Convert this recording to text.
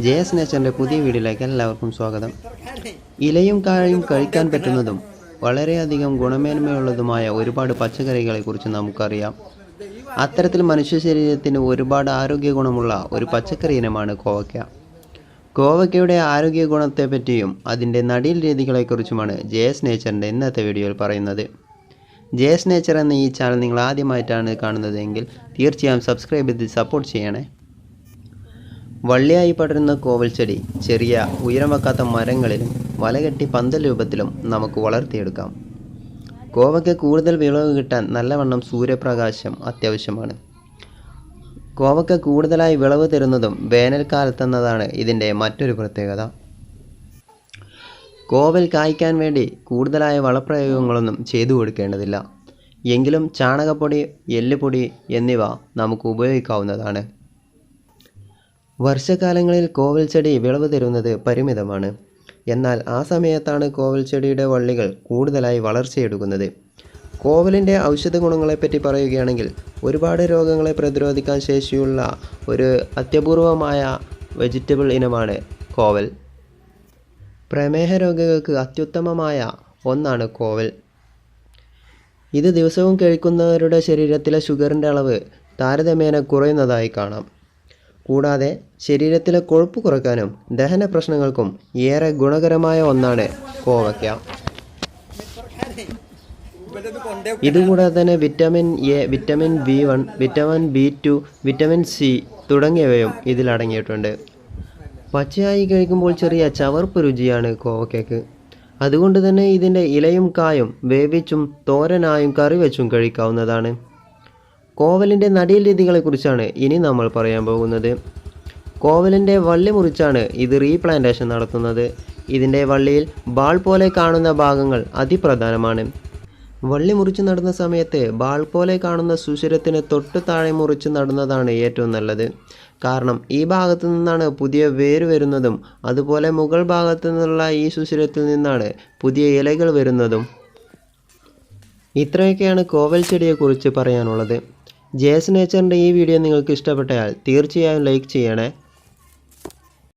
J S നേച്ചറിന്റെ പുതിയ വീഡിയോയിലേക്ക് എല്ലാവർക്കും സ്വാഗതം. ഇലയും കായും കഴിക്കാൻ പറ്റുന്നതും വളരെയധികം ഗുണമേന്മയുള്ളതുമായ ഒരുപാട് പച്ചക്കറികളെക്കുറിച്ച് നമുക്കറിയാം. അത്തരത്തിൽ മനുഷ്യ ശരീരത്തിന് ഒരുപാട് ആരോഗ്യ ഗുണമുള്ള ഒരു പച്ചക്കറി ഇനമാണ് കോവയ്ക്ക. കോവയ്ക്കയുടെ ആരോഗ്യ ഗുണത്തെപ്പറ്റിയും അതിന്റെ നടീൽ രീതികളെക്കുറിച്ചുമാണ് ജെ എസ് നേച്ചറിന്റെ ഇന്നത്തെ വീഡിയോയിൽ പറയുന്നത്. ജെ എസ് നേച്ചർ എന്ന ഈ ചാനൽ നിങ്ങൾ ആദ്യമായിട്ടാണ് കാണുന്നതെങ്കിൽ തീർച്ചയായും സബ്സ്ക്രൈബ് ചെയ്ത് സപ്പോർട്ട് ചെയ്യണേ. വള്ളിയായി പടരുന്ന കോവൽ ചെടി ചെറിയ ഉയരം വെക്കാത്ത മരങ്ങളിലും വലകെട്ടി പന്തൽ രൂപത്തിലും നമുക്ക് വളർത്തിയെടുക്കാം. കോവയ്ക്ക് കൂടുതൽ വിളവ് കിട്ടാൻ നല്ലവണ്ണം സൂര്യപ്രകാശം അത്യാവശ്യമാണ്. കോവയ്ക്ക് കൂടുതലായി വിളവ് തരുന്നതും വേനൽക്കാലത്തെന്നതാണ് ഇതിന്റെ മറ്റൊരു പ്രത്യേകത. കോവൽ കായ്ക്കാൻ വേണ്ടി കൂടുതലായ വളപ്രയോഗങ്ങളൊന്നും ചെയ്തു കൊടുക്കേണ്ടതില്ല. എങ്കിലും ചാണകപ്പൊടി എല്ലുപൊടി എന്നിവ നമുക്ക് ഉപയോഗിക്കാവുന്നതാണ്. വർഷകാലങ്ങളിൽ കോവൽ ചെടി വിളവ് തരുന്നത് പരിമിതമാണ്. എന്നാൽ ആ സമയത്താണ് കോവൽ ചെടിയുടെ വള്ളികൾ കൂടുതലായി വളർച്ചയെടുക്കുന്നത്. കോവലിന്റെ ഔഷധ ഗുണങ്ങളെപ്പറ്റി പറയുകയാണെങ്കിൽ ഒരുപാട് രോഗങ്ങളെ പ്രതിരോധിക്കാൻ ശേഷിയുള്ള ഒരു അത്യപൂർവമായ വെജിറ്റബിൾ ഇനമാണ് കോവൽ. പ്രമേഹ രോഗികൾക്ക് അത്യുത്തമമായ ഒന്നാണ് കോവൽ. ഇത് ദിവസവും കഴിക്കുന്നവരുടെ ശരീരത്തിലെ ഷുഗറിന്റെ അളവ് താരതമ്യേന കുറയുന്നതായി കാണാം. കൂടാതെ ശരീരത്തിലെ കൊഴുപ്പ് കുറയ്ക്കാനും ദഹന പ്രശ്നങ്ങൾക്കും ഏറെ ഗുണകരമായ ഒന്നാണ് കോവയ്ക്ക. ഇതുകൂടാതെ തന്നെ vitamin A vitamin B one vitamin B two vitamin C തുടങ്ങിയവയും ഇതിലടങ്ങിയിട്ടുണ്ട് പച്ചയായി കഴിക്കുമ്പോൾ ചെറിയ ചവർപ്പ് രുചിയാണ് കോവയ്ക്കയ്ക്ക് അതുകൊണ്ട് തന്നെ ഇതിന്റെ ഇലയും കായും വേവിച്ചും തോരനായും കറി വെച്ചും കഴിക്കാവുന്നതാണ്. കോവലിന്റെ നടീൽ രീതികളെക്കുറിച്ചാണ് ഇനി നമ്മൾ പറയാൻ പോകുന്നത്. കോവലിന്റെ വള്ളി മുറിച്ചാണ് ഇത് റീപ്ലാന്റേഷൻ നടത്തുന്നത്. ഇതിന്റെ വള്ളിയിൽ ബാൾ പോലെ കാണുന്ന ഭാഗങ്ങൾ അതിപ്രധാനമാണ്. വള്ളി മുറിച്ച് നടുന്ന സമയത്ത് ബാൾ പോലെ കാണുന്ന സുഷിരത്തിന് തൊട്ട് താഴെ മുറിച്ച് നടുന്നതാണ് ഏറ്റവും നല്ലത്. കാരണം ഈ ഭാഗത്തു നിന്നാണ് പുതിയ വേര് വരുന്നതും അതുപോലെ മുകൾ ഭാഗത്തു നിന്നുള്ള ഈ സുഷിരത്തിൽ നിന്നാണ് പുതിയ ഇലകൾ വരുന്നതും. ഇത്രയൊക്കെയാണ് കോവൽ ചെടിയെക്കുറിച്ച് പറയാനുള്ളത്. ജേസ് നേച്ചറിന്റെ ഈ വീഡിയോ നിങ്ങൾക്ക് ഇഷ്ടപ്പെട്ടാൽ തീർച്ചയായും ലൈക്ക് ചെയ്യണേ.